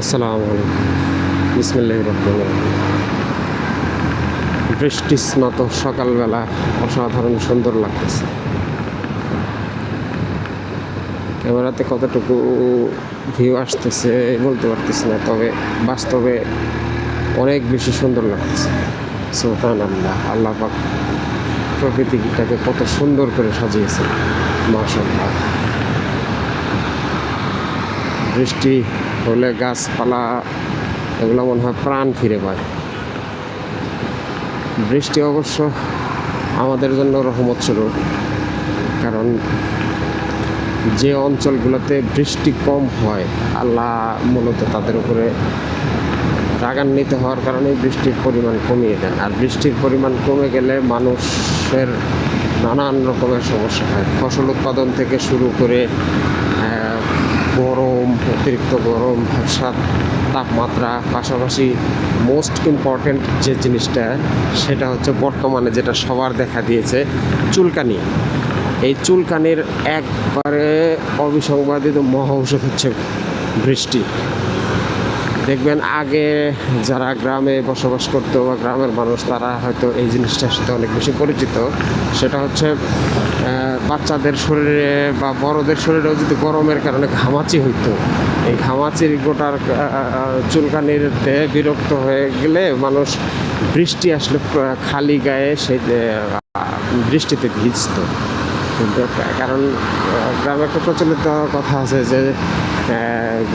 আসসালামু আলাইকুম। বিসমিল্লাহ রহমান রহিম। বৃষ্টি স্নাত সকালবেলা অসাধারণ সুন্দর লাগতেছে। ক্যামেরাতে কতটুকু ভিউ আসতেছে বলতে পারতেছি না, তবে বাস্তবে অনেক বেশি সুন্দর লাগতেছে। সোহান আল্লাহ আল্লাহ পাক প্রকৃতিটাকে কত সুন্দর করে সাজিয়েছে মাশাল্লাহ বৃষ্টি হলে গাছপালা, এগুলো মনে হয় প্রাণ ফিরে পায়। বৃষ্টি অবশ্য আমাদের জন্য রহমত স্বরূপ, কারণ যে অঞ্চলগুলোতে বৃষ্টি কম হয়, আল্লাহ মূলত তাদের উপরে রাগান্বিত হওয়ার কারণে বৃষ্টির পরিমাণ কমিয়ে দেন। আর বৃষ্টির পরিমাণ কমে গেলে মানুষের নানান রকমের সমস্যা হয়। ফসল উৎপাদন থেকে শুরু করে অতিরিক্ত গরম ব্যবসা তাপমাত্রা, পাশাপাশি মোস্ট ইম্পর্ট্যান্ট যে জিনিসটা, সেটা হচ্ছে বর্তমানে যেটা সবার দেখা দিয়েছে, চুলকানি। এই চুলকানির একবারে অবিসংবাদিত মহা ঔষধ হচ্ছে বৃষ্টি। দেখবেন আগে যারা গ্রামে বসবাস করতো বা গ্রামের মানুষ, তারা হয়তো এই জিনিসটার সাথে অনেক বেশি পরিচিত। সেটা হচ্ছে বাচ্চাদের শরীরে বা বড়দের শরীরেও যদি গরমের কারণে ঘামাচি হইতো ঘামাচির গোটার আহ, চুলকানিতে বিরক্ত হয়ে গেলে মানুষ বৃষ্টি আসলে খালি গায়ে সেই বৃষ্টিতে ভিজতো। কিন্তু কারণ গ্রামে একটা প্রচলিত কথা আছে যে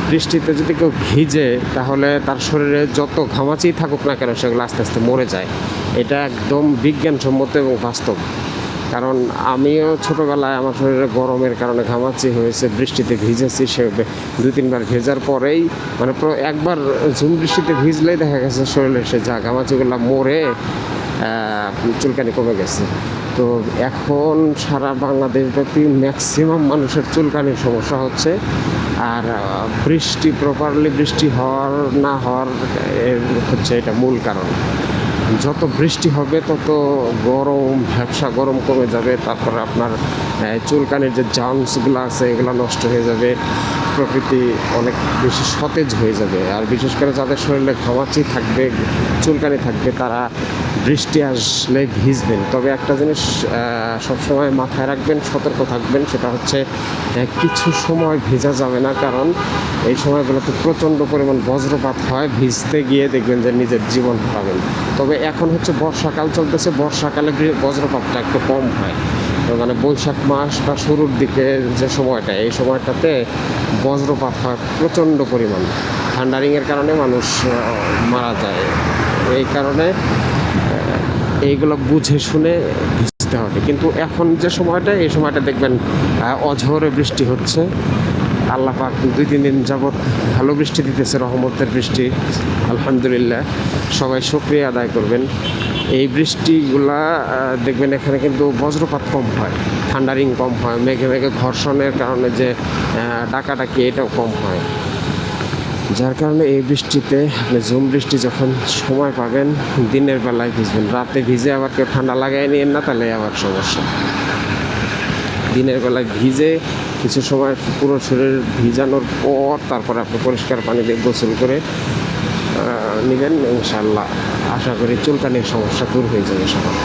বৃষ্টিতে যদি কেউ ভিজে তাহলে তার শরীরে যত ঘামাচি থাকুক না কেন সেগুলো আস্তে আস্তে মরে যায়। এটা একদম বিজ্ঞানসম্মত এবং বাস্তব। কারণ আমিও ছোটোবেলায় আমার শরীরে গরমের কারণে ঘামাচি হয়েছে, বৃষ্টিতে ভিজেছি, সে দুই, তিনবার ভেজার পরেই মানে একবার ঝুম বৃষ্টিতে ভিজলেই দেখা গেছে শরীরে সে যা ঘামাচিগুলো মরে চুলকানি কমে গেছে। তো এখন সারা বাংলাদেশব্যাপী ম্যাক্সিমাম মানুষের চুলকানির সমস্যা হচ্ছে। আর বৃষ্টি প্রপারলি বৃষ্টি হওয়ার, না হওয়ার হচ্ছে এটা মূল কারণ। যত বৃষ্টি হবে, তত গরম ভ্যাবসা গরম কমে যাবে, তারপর আপনার চুলকানের যে জার্মসগুলো আছে, এগুলো নষ্ট হয়ে যাবে, প্রকৃতি অনেক বেশি সতেজ হয়ে যাবে। আর বিশেষ করে যাদের শরীরে ঘামাচি থাকবে, চুলকানি থাকবে, তারা বৃষ্টি আসলে ভিজবেন। তবে একটা জিনিস সবসময় মাথায় রাখবেন, সতর্ক থাকবেন, সেটা হচ্ছে কিছু সময় ভেজা যাবে না, কারণ এই সময়গুলোতে প্রচণ্ড পরিমাণ বজ্রপাত হয়, ভিজতে গিয়ে দেখবেন যে নিজের জীবন হারাবেন। তবে এখন হচ্ছে বর্ষাকাল চলতেছে, বর্ষাকালে বজ্রপাতটা একটু কম হয়। মানে বৈশাখ মাস বা শুরুর দিকে যে সময়টা, এই সময়টাতে বজ্রপাত হয় প্রচণ্ড পরিমাণ। থান্ডারিংয়ের কারণে মানুষ মারা যায়। এই কারণে এইগুলো বুঝে শুনে ভিজতে হবে। কিন্তু এখন যে সময়টা, এই সময়টা দেখবেন অঝোরে বৃষ্টি হচ্ছে। আল্লাহ পাক দুই, তিন দিন যাবৎ ভালো বৃষ্টি দিতেছে, রহমতের বৃষ্টি। আলহামদুলিল্লাহ, সবাই শুক্রিয়া আদায় করবেন। এই বৃষ্টিগুলা দেখবেন এখানে কিন্তু বজ্রপাত কম হয়, থান্ডারিং কম হয়, মেঘে মেঘে ঘর্ষণের কারণে যে ডাকাডাকি এটাও কম হয়। যার কারণে এই বৃষ্টিতে আপনি ঝুম বৃষ্টি যখন সময় পাবেন, দিনের বেলায় ভিজবেন। রাতে ভিজে আবার কেউ ঠান্ডা লাগাই নিয়েন না, তাহলে আবার সমস্যা। দিনের বেলায় ভিজে কিছু সময় পুরো শরীর ভিজানোর পর তারপর আপনি পরিষ্কার পানি দিয়ে গোসল করে নেবেন ইনশাল্লাহ আশা করি চুলকানির সমস্যা দূর হয়ে যাবে সবার।